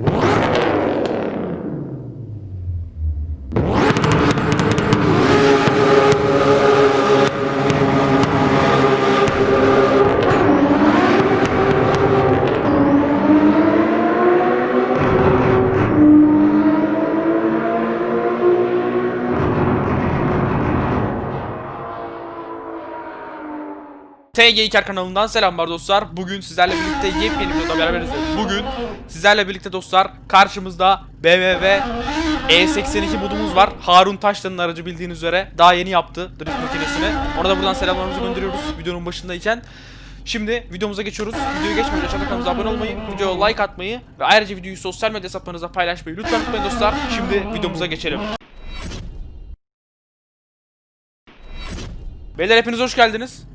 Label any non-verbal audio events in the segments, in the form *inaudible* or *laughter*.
you TG İker kanalından selamlar dostlar. Bugün sizlerle birlikte yepyeni bir videoda beraberiz. Bugün sizlerle birlikte dostlar karşımızda BMW E82 modumuz var. Harun Taşlan'ın aracı bildiğiniz üzere daha yeni yaptı drift makinesini. Ona da buradan selamlarımızı gönderiyoruz videonun başındayken. Şimdi videomuza geçiyoruz. Videoyu geçmeden aşağıda kanalımıza abone olmayı, videoya like atmayı ve ayrıca videoyu sosyal medya hesaplarınızda paylaşmayı lütfen unutmayın dostlar. Şimdi videomuza geçelim. Beyler hepiniz hoş geldiniz.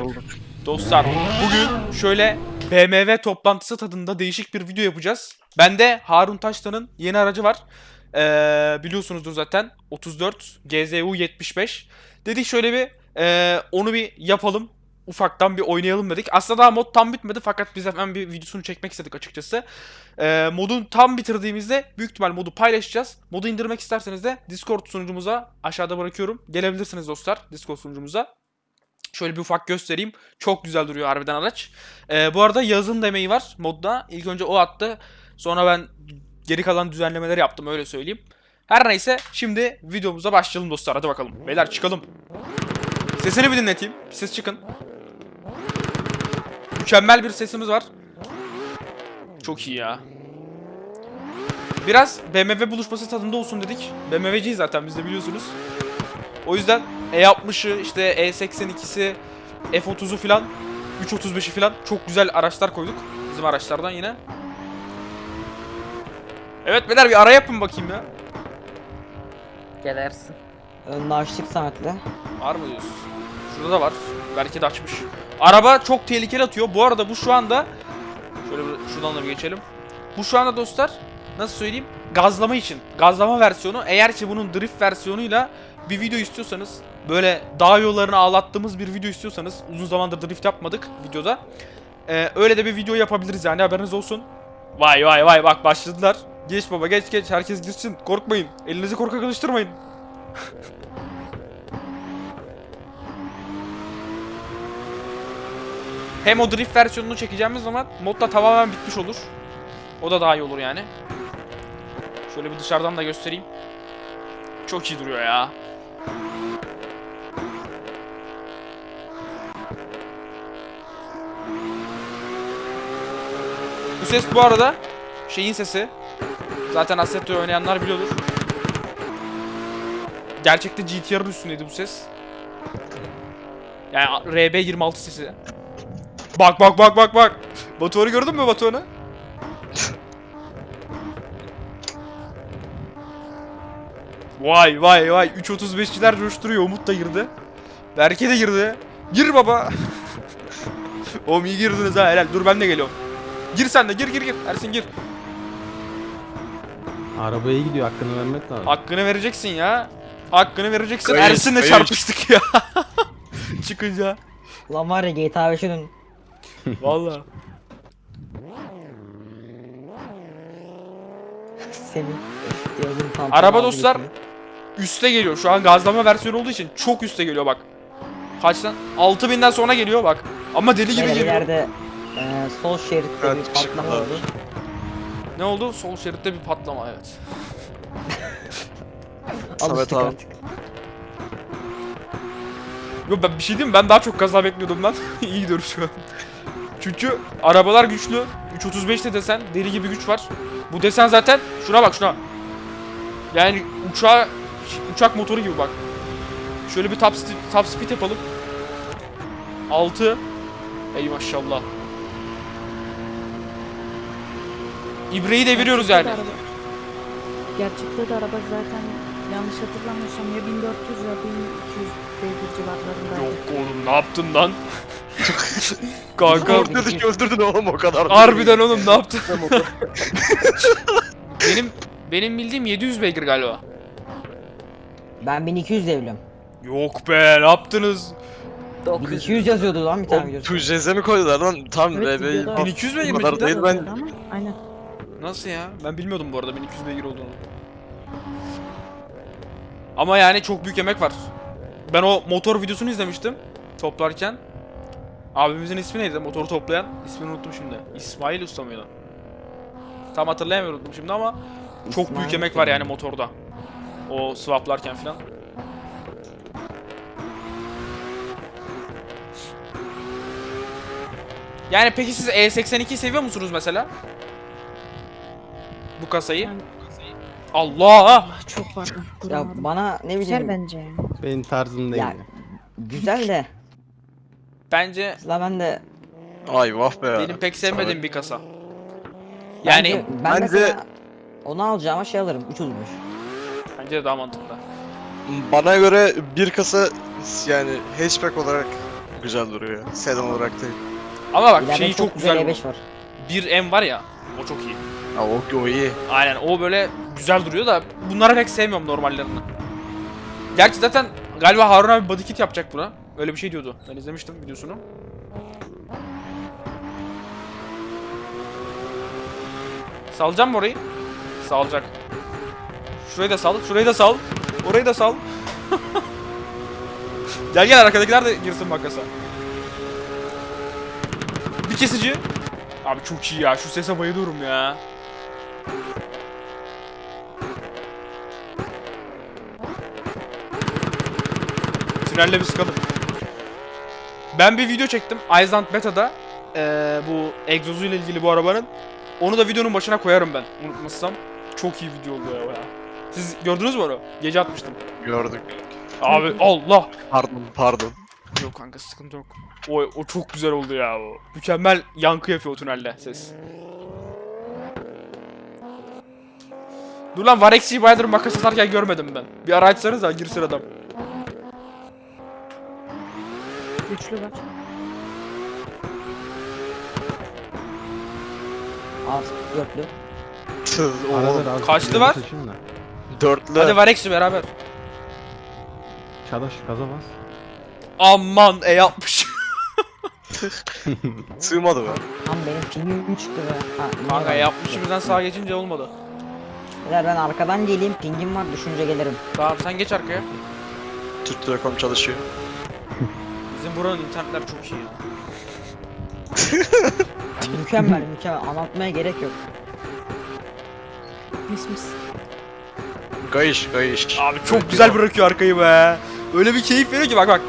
Bulduk. Dostlar bugün şöyle BMW toplantısı tadında değişik bir video yapacağız. Bende Harun Taştan'ın yeni aracı var. Ee, biliyorsunuzdur zaten 34 GZU 75. Dedik şöyle bir e, onu bir yapalım. Ufaktan bir oynayalım dedik. Aslında daha mod tam bitmedi fakat biz hemen bir videosunu çekmek istedik açıkçası. Ee, modun tam bitirdiğimizde büyük ihtimal modu paylaşacağız. Modu indirmek isterseniz de Discord sunucumuza aşağıda bırakıyorum. Gelebilirsiniz dostlar Discord sunucumuza. Şöyle bir ufak göstereyim. Çok güzel duruyor harbiden araç. Ee, bu arada Yağız'ın demeyi var modda. İlk önce o attı. Sonra ben geri kalan düzenlemeleri yaptım öyle söyleyeyim. Her neyse şimdi videomuza başlayalım dostlar. Hadi bakalım. Beyler çıkalım. Sesini bir dinleteyim. Ses çıkın. Mükemmel bir sesimiz var. Çok iyi ya. Biraz BMW buluşması tadında olsun dedik. BMW'ciyiz zaten biz de biliyorsunuz. O yüzden E60'ı işte E82'si F30'u filan 335'i filan çok güzel araçlar koyduk. Bizim araçlardan yine. Evet beyler bir ara yapın bakayım ya. Gelersin. Önünü açtık Samet'le. Var mı diyorsun? Şurada da var. Belki de açmış. Araba çok tehlikeli atıyor. Bu arada bu şu anda şöyle bir, şuradan da bir geçelim. Bu şu anda dostlar nasıl söyleyeyim? Gazlama için. Gazlama versiyonu. Eğer ki bunun drift versiyonuyla bir video istiyorsanız böyle dağ yollarını ağlattığımız bir video istiyorsanız uzun zamandır drift yapmadık videoda. Ee, öyle de bir video yapabiliriz yani haberiniz olsun. Vay vay vay bak başladılar. Geç baba geç geç herkes girsin korkmayın. Elinizi korkak alıştırmayın. *laughs* Hem o drift versiyonunu çekeceğimiz zaman mod da tamamen bitmiş olur. O da daha iyi olur yani. Şöyle bir dışarıdan da göstereyim. Çok iyi duruyor ya. Bu ses bu arada şeyin sesi. Zaten Assetto oynayanlar biliyordur. Gerçekte GTR'ın üstündeydi bu ses. Yani RB26 sesi. Bak bak bak bak bak. Batuhan'ı gördün mü Batuhan'ı? Vay vay vay 3.35'çiler coşturuyor Umut da girdi. Berke de girdi. Gir baba. *laughs* Oğlum iyi girdiniz ha helal. Dur ben de geliyorum. Gir sen de gir gir gir. Ersin gir. Arabaya gidiyor hakkını vermek lazım. Hakkını vereceksin ya. Hakkını vereceksin. Ersin'le çarpıştık ya. *laughs* Çıkınca. Ulan var ya GTA 5'ün *laughs* Yazın tam Araba dostlar, Üste geliyor. Şu an gazlama versiyonu olduğu için çok üste geliyor bak. Kaçtan? 6000'den sonra geliyor bak. Ama deli gibi geliyor. ileride e, sol şeritte Evet, bir patlama çıktılar. oldu. Ne oldu? Sol şeritte bir patlama evet. *laughs* Samet Alıştık abi. artık. Yo ben bir şey diyeyim mi? Ben daha çok kaza bekliyordum lan. *laughs* İyi gidiyoruz şu an. Çünkü arabalar güçlü. 335 de desen deli gibi güç var. Bu desen zaten şuna bak şuna. Yani uçağa uçak motoru gibi bak. Şöyle bir top speed, top speed yapalım. 6 Ey maşallah. İbreyi deviriyoruz yani. Gerçekte de araba- Gerçekte de araba zaten yanlış hatırlamıyorsam ya 1400 ya 1200 beygir civarlarındaydı. Yok oğlum ne yaptın lan? Kanka Öldürdün öldürdün oğlum o kadar. harbiden oğlum ne yaptın? *laughs* benim benim bildiğim 700 beygir galiba. Ben 1200 devliyorum. Yok be ne yaptınız? 1200 yazıyordu lan bir tane O videosu. Tujeze mi koydular lan? Tam Evet, RB'yi videoda- 1200 beygir Bu mi kadar cidden? değil ben Ama aynen. Nasıl ya? Ben bilmiyordum bu arada 1200 beygir olduğunu. Ama yani çok büyük emek var. Ben o motor videosunu izlemiştim toplarken. Abimizin ismi neydi? Motoru toplayan. İsmini unuttum şimdi. İsmail Usta mıydı? Tam hatırlayamıyorum şimdi ama çok büyük İsmail emek var yani motorda. O swaplarken falan. Yani peki siz E82 seviyor musunuz mesela? Bu kasayı. Yani- Allah! Ah, çok pardon. Ya bana ne Güzel bileyim bence ya. Benim tarzım değil. Ya, güzel de Bence la ben de Ay vah be. benim pek sevmediğim bir kasa. bence, Yani ben bence- mesela onu alacağıma şey alırım 300'müş. bence de daha mantıklı. Bana göre bir kasa yani hatchback olarak güzel duruyor. Sedan olarak değil. Ama bak İleride şeyi çok güzel. bu. E5 var. 1M var ya. O çok iyi. Ha, o, o iyi. Aynen o böyle güzel duruyor da bunları pek sevmiyorum normallerini. Gerçi zaten galiba Harun abi body kit yapacak buna. Öyle bir şey diyordu. Ben izlemiştim videosunu. Salacağım orayı? Salacak. Şurayı da sal, şurayı da sal. Orayı da sal. *laughs* gel gel arkadakiler de girsin makasa. Bir kesici. Abi çok iyi ya. Şu sese bayılıyorum ya. Tünelle bir sıkalım. Ben bir video çektim Island Beta'da. Ee, bu egzozuyla ilgili bu arabanın. Onu da videonun başına koyarım ben. Unutmazsam. Çok iyi video oldu ya. Siz gördünüz mü onu? Gece atmıştım. Gördük. Abi Allah. Pardon pardon. Yok kanka sıkıntı yok. O, o çok güzel oldu ya o. Mükemmel yankı yapıyor o tünelde ses. Dur lan Varex'i bayağıdır makas atarken görmedim ben. Bir ara açsanız da girsin adam. Güçlü var. Alt dörtlü. Tüh, oğlum. Kaçlı var? Dörtlü. Hadi Varex'i beraber. Çadaş gaza bas. Aman e yapmış. *laughs* Sığmadı be. Tam benim pingim çıktı be. Ha, Kanka var? yapmışım birden sağa geçince olmadı. Beyler ben arkadan geleyim pingim var düşünce gelirim. Tamam sen geç arkaya. Türk Telekom çalışıyor. Bizim buranın internetler çok iyi. ya. *laughs* mükemmel mükemmel anlatmaya gerek yok. Mis mis. Gayış gayış. Abi çok güzel bırakıyor arkayı be. Öyle bir keyif veriyor ki bak bak.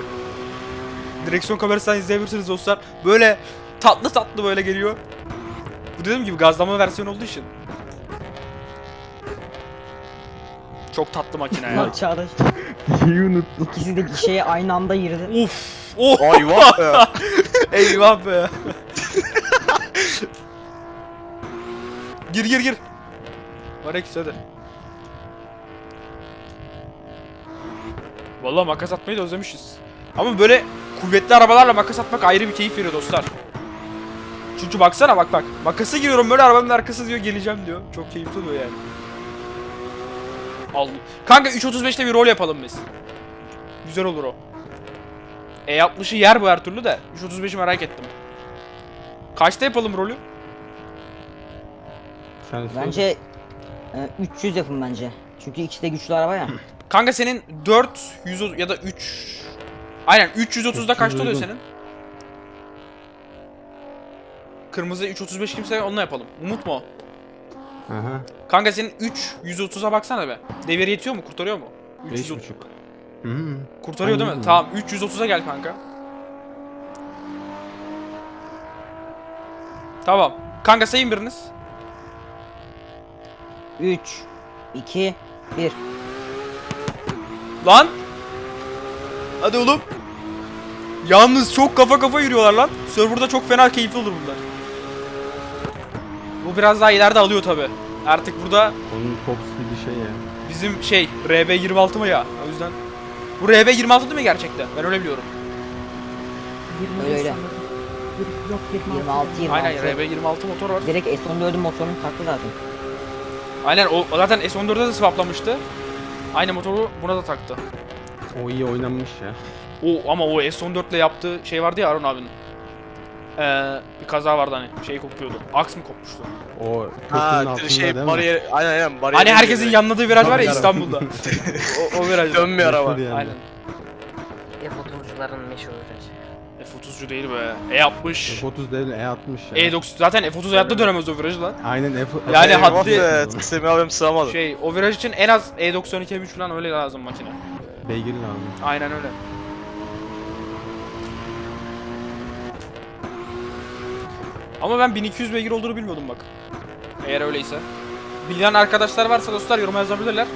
Direksiyon kamerasından izleyebilirsiniz dostlar. Böyle tatlı tatlı böyle geliyor. Bu dediğim gibi gazlama versiyonu olduğu için. Çok tatlı makine ya. Lan Çağdaş. *laughs* İyi unuttum. İkisi de gişeye aynı anda girdi. Uf. Oh. Ay vah be. Eyvah be. gir gir gir. Varex hadi. Vallahi makas atmayı da özlemişiz. Ama böyle kuvvetli arabalarla makas atmak ayrı bir keyif veriyor dostlar. Çünkü baksana bak bak. Makası giriyorum böyle arabanın arkası diyor geleceğim diyor. Çok keyifli oluyor yani. Al. Kanka 3.35'te bir rol yapalım biz. Güzel olur o. E60'ı yer bu her türlü de. 335'i merak ettim. Kaçta yapalım rolü? Sen söyle. Bence e, 300 yapın bence. Çünkü ikisi de güçlü araba ya. *clears throat* Kanka senin 4 100 ya da 3 Aynen 330'da kaçta oluyor uygun. senin? Kırmızı 335 kimse onunla yapalım. Umut mu o? Aha. Kanka senin 3 130'a baksana be. Devir yetiyor mu? Kurtarıyor mu? 330. 5.5. Hı. Kurtarıyor değil mi? Tamam 330'a gel kanka. Tamam. Kanka sayın biriniz. 3 2 1 Lan! Hadi oğlum. Yalnız çok kafa kafa yürüyorlar lan. Serverda çok fena keyifli olur bunlar. Bu biraz daha ileride alıyor tabi. Artık burada Onun top speed'i şey ya. bizim şey RB26 mı ya? O yüzden. Bu RB26 değil mi gerçekten? Ben öyle biliyorum. 20 Öyle öyle. Yok 26. 26 26. Aynen RB26 motor var. Direkt S14'ün motorunu taktı zaten. Aynen o o zaten S14'de de swaplamıştı. Aynı motoru buna da taktı. O iyi oynanmış ya. O ama o S14 ile yaptığı şey vardı ya Harun abinin. Ee, bir kaza vardı hani şey kopuyordu. Aks mı kopmuştu? O köprünün Ha altında şey değil mi? bariyer aynen aynen bariyer. Hani herkesin yanladığı viraj var ya İstanbul'da. *laughs* o, o viraj. dönmüyor araba. Meşhur yani. Aynen. F-30'cuların meşhur virajı. F30'cu değil be. E60. F30 değil E60 ya. E90 zaten F30 hayatta dönemez o virajı lan. Aynen F Yani Eyvah haddi- be, Semih abim sığamadı. Şey o viraj için en az E E92 M3 falan öyle lazım makine. beygir lazım. Aynen öyle. Ama ben 1200 beygir olduğunu bilmiyordum bak. Eğer öyleyse. Bilen arkadaşlar varsa dostlar yoruma yazabilirler.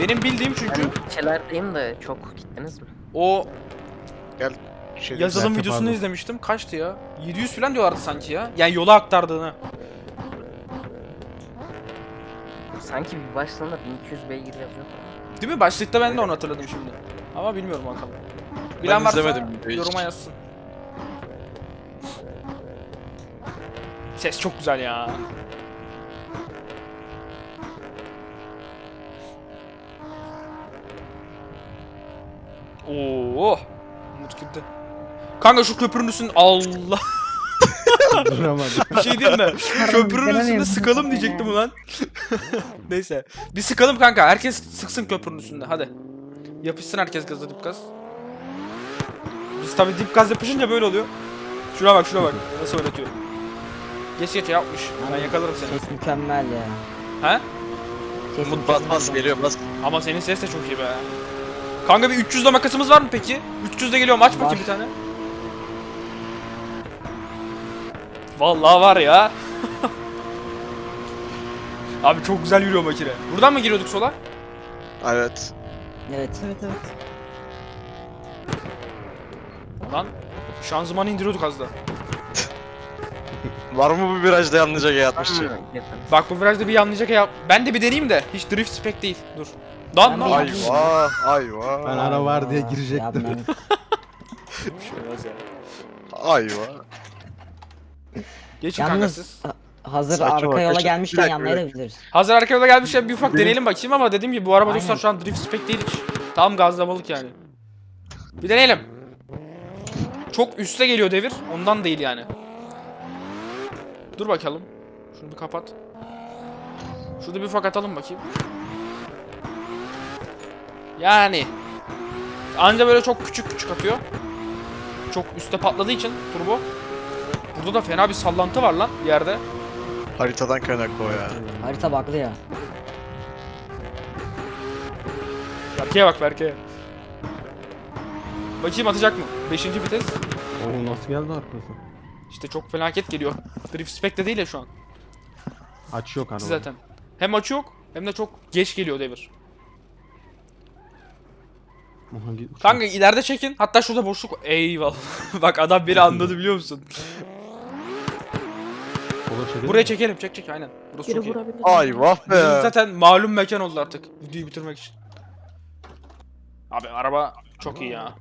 Benim bildiğim çünkü Ben ilçelerdeyim de çok gittiniz mi? o Şey, yazılım videosunu pardon. izlemiştim. Kaçtı ya? 700 falan diyorlardı sanki ya. Yani yola aktardığını. Sanki bir başlığında 1200 beygir yazıyor. Değil mi? Başlıkta ben de onu hatırladım şimdi. Ama bilmiyorum bakalım. Ben Bilen varsa izlemedim yoruma yazsın. Ses çok güzel ya. Oo. Umut. Kanka şu köprünün üstünde Allah *laughs* Duramadım. bir şey diyeyim mi? Köprünün üstünde sıkalım diyecektim ulan. *laughs* Neyse. Bir sıkalım kanka. Herkes sıksın köprünün üstünde. Hadi. Yapışsın herkes gaza dip gaz. Biz tabi dip gaz yapışınca böyle oluyor. Şuna bak şuna bak. Nasıl oynatıyor. Geç geç yapmış. Ben yakalarım seni. Ses mükemmel ya. He? Ses Umut bas mükemmel bas ya. geliyor bas. Ama senin ses de çok iyi be. Kanka bir 300 de makasımız var mı peki? 300 de geliyor mu? Aç bakayım Var. bir tane. Vallahi var ya. *laughs* Abi çok güzel yürüyor makine. Buradan mı giriyorduk sola? Evet. Evet. Evet evet. Lan şanzımanı indiriyorduk az da. Var mı bu virajda yanlıca G60'cı? Girdiniz. Bak bu virajda bir yanlayacak ya. Ben de bir deneyeyim de. Hiç drift spec değil. Dur. Lan lan. de Ay. yapayım. Ayvah ayvah. Ben ara var diye girecektim. *laughs* Ayvah. Geçin kanka Yalnız siz. hazır Saçma arka yola kaçın- gelmişken bir dakika, yanlayabiliriz. Hazır arka yola gelmişken bir ufak deneyelim bakayım ama dediğim gibi bu araba dostlar şu an drift spec değil hiç. Tam gazlamalık yani. Bir deneyelim. Çok üste geliyor devir. Ondan değil yani. Dur bakalım. Şunu bir kapat. Şurada bir ufak atalım bakayım. Yani. Anca böyle çok küçük küçük atıyor. Çok üste patladığı için turbo. Burada da fena bir sallantı var lan yerde. Haritadan kaynaklı o ya. Harita baklı ya. Berke'ye bak Berke'ye. Bakayım atacak mı? 5. vites. Oo nasıl geldi arkası? İşte çok felaket geliyor. *laughs* Drift spec de değil ya şu an. Aç yok araba. Zaten. Hem açı yok hem de çok geç geliyor devir. Kanka ileride çekin. Hatta şurada boşluk. Eyvallah. *laughs* bak adam beni anladı biliyor musun? *laughs* Buraya çekelim. Çek çek aynen. Burası Geri çok iyi. vurabilir. Ayvah Burası be. zaten malum mekan oldu artık. Videoyu bitirmek için. Abi araba çok iyi ya.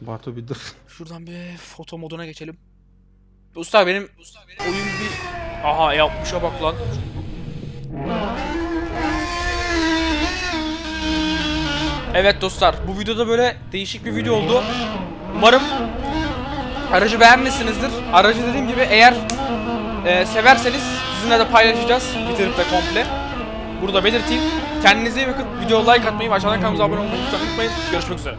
Batu bir dur. Şuradan bir foto moduna geçelim. Usta benim oyun bir... Aha yapmışa bak lan. Evet dostlar bu videoda böyle değişik bir video oldu. Umarım aracı beğenmişsinizdir. Aracı dediğim gibi eğer e, severseniz sizinle de paylaşacağız bitirip de komple. Burada belirteyim. Kendinize iyi bakın. Videoya like atmayı ve aşağıdan kanalımıza abone olmayı unutmayın. Görüşmek üzere.